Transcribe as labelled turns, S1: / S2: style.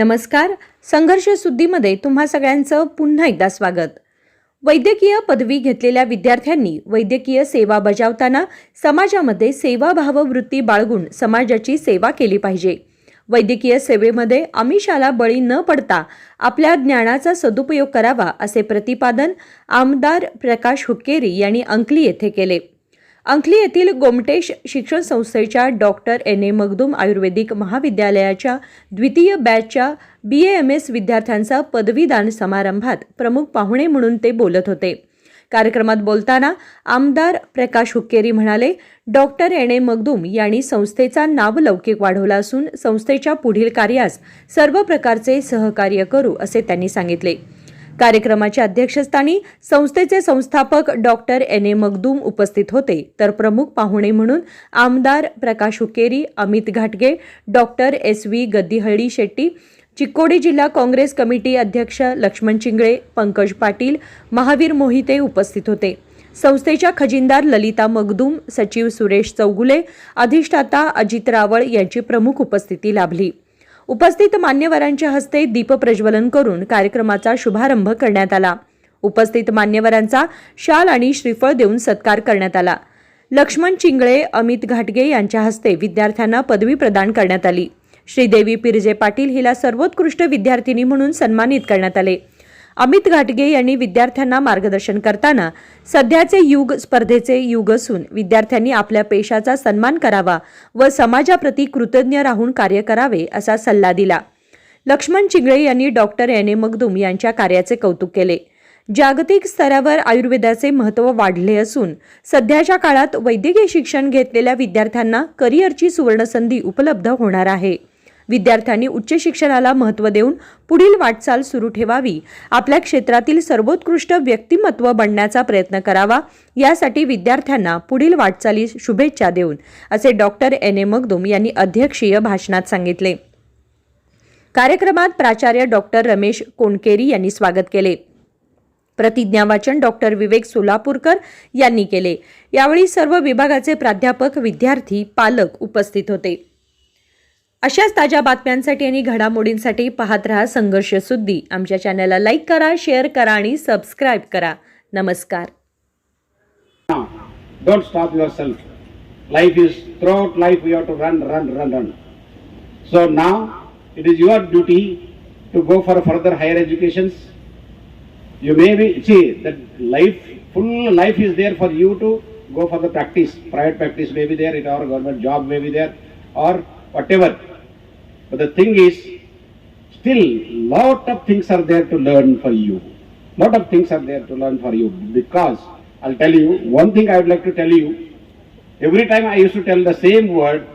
S1: नमस्कार. संघर्षसुद्धीमध्ये तुम्हा सगळ्यांचं पुन्हा एकदा स्वागत. वैद्यकीय पदवी घेतलेल्या विद्यार्थ्यांनी वैद्यकीय सेवा बजावताना समाजामध्ये सेवाभाव वृत्ती बाळगून समाजाची सेवा केली पाहिजे. वैद्यकीय सेवेमध्ये आमिषाला बळी न पडता आपल्या ज्ञानाचा सदुपयोग करावा असे प्रतिपादन आमदार प्रकाश हुक्केरी यांनी अंकली येथे केले. अंकली येथील गोमटेश शिक्षण संस्थेच्या doctor N A Magdum Ayurvedic महाविद्यालयाच्या द्वितीय बॅचच्या बी एम एस विद्यार्थ्यांचा पदवीदान समारंभात प्रमुख पाहुणे म्हणून ते बोलत होते. कार्यक्रमात बोलताना आमदार प्रकाश हुक्केरी म्हणाले डॉक्टर एन ए मगदूम यांनी संस्थेचा नावलौकिक वाढवला असून संस्थेच्या पुढील कार्यास सर्व प्रकारचे सहकार्य करू असे त्यांनी सांगितले. कार्यक्रमाच्या अध्यक्षस्थानी संस्थेचे संस्थापक डॉक्टर एन ए मगदूम उपस्थित होते. तर प्रमुख पाहुणे म्हणून आमदार प्रकाश हुकेरी अमित घाटगे doctor S V Gaddihalli Shetty Chikkodi जिल्हा काँग्रेस कमिटी अध्यक्ष लक्ष्मण चिंगळे पंकज पाटील महावीर मोहिते उपस्थित होते. संस्थेच्या खजिनदार ललिता मगदूम सचिव सुरेश चौगुले अधिष्ठाता अजित रावळ यांची प्रमुख उपस्थिती लाभली. उपस्थित मान्यवरांच्या हस्ते दीपप्रज्वलन करून कार्यक्रमाचा शुभारंभ करण्यात आला. उपस्थित मान्यवरांचा शाल आणि श्रीफळ देऊन सत्कार करण्यात आला. लक्ष्मण चिंगळे अमित घाटगे यांच्या हस्ते विद्यार्थ्यांना पदवी प्रदान करण्यात आली. श्रीदेवी पिरजे पाटील हिला सर्वोत्कृष्ट विद्यार्थिनी म्हणून सन्मानित करण्यात आले. अमित घाटगे यांनी विद्यार्थ्यांना मार्गदर्शन करताना सध्याचे युग स्पर्धेचे युग असून विद्यार्थ्यांनी आपल्या पेशाचा सन्मान करावा व समाजाप्रती कृतज्ञ राहून कार्य करावे असा सल्ला दिला. लक्ष्मण चिंगळे यांनी डॉक्टर एन. ए. मगदूम यांच्या कार्याचे कौतुक केले. जागतिक स्तरावर आयुर्वेदाचे महत्त्व वाढले असून सध्याच्या काळात वैद्यकीय शिक्षण घेतलेल्या विद्यार्थ्यांना करिअरची सुवर्णसंधी उपलब्ध होणार आहे. विद्यार्थ्यांनी उच्च शिक्षणाला महत्त्व देऊन पुढील वाटचाल सुरू ठेवावी. आपल्या क्षेत्रातील सर्वोत्कृष्ट व्यक्तिमत्व बनण्याचा प्रयत्न करावा. यासाठी विद्यार्थ्यांना पुढील वाटचालीस शुभेच्छा देऊन असे डॉक्टर एन. ए. मगदूम यांनी अध्यक्षीय भाषणात सांगितले. कार्यक्रमात प्राचार्य डॉक्टर रमेश कोणकेरी यांनी स्वागत केले. प्रतिज्ञावाचन डॉक्टर विवेक सोलापूरकर यांनी केले. यावेळी सर्व विभागाचे प्राध्यापक विद्यार्थी पालक उपस्थित होते. अशाच ताज्या बातम्यांसाठी आणि घडामोडींसाठी पाहत राहा संघर्ष सुद्धी. आमच्या चॅनलला लाईक करा शेअर करा आणि सबस्क्राईब करा. नमस्कार.
S2: Don't stop your self life is throw out life you have to run run run run so now it is your duty to go for further higher education you may be see life full life is there for you to go for the practice private practice may be there it our government job may be there or whatever But the thing is, still, lot of things are there to learn for you. Lot of things are there to learn for you because I'll tell you one thing I would like to tell you. Every time I used to tell the same word,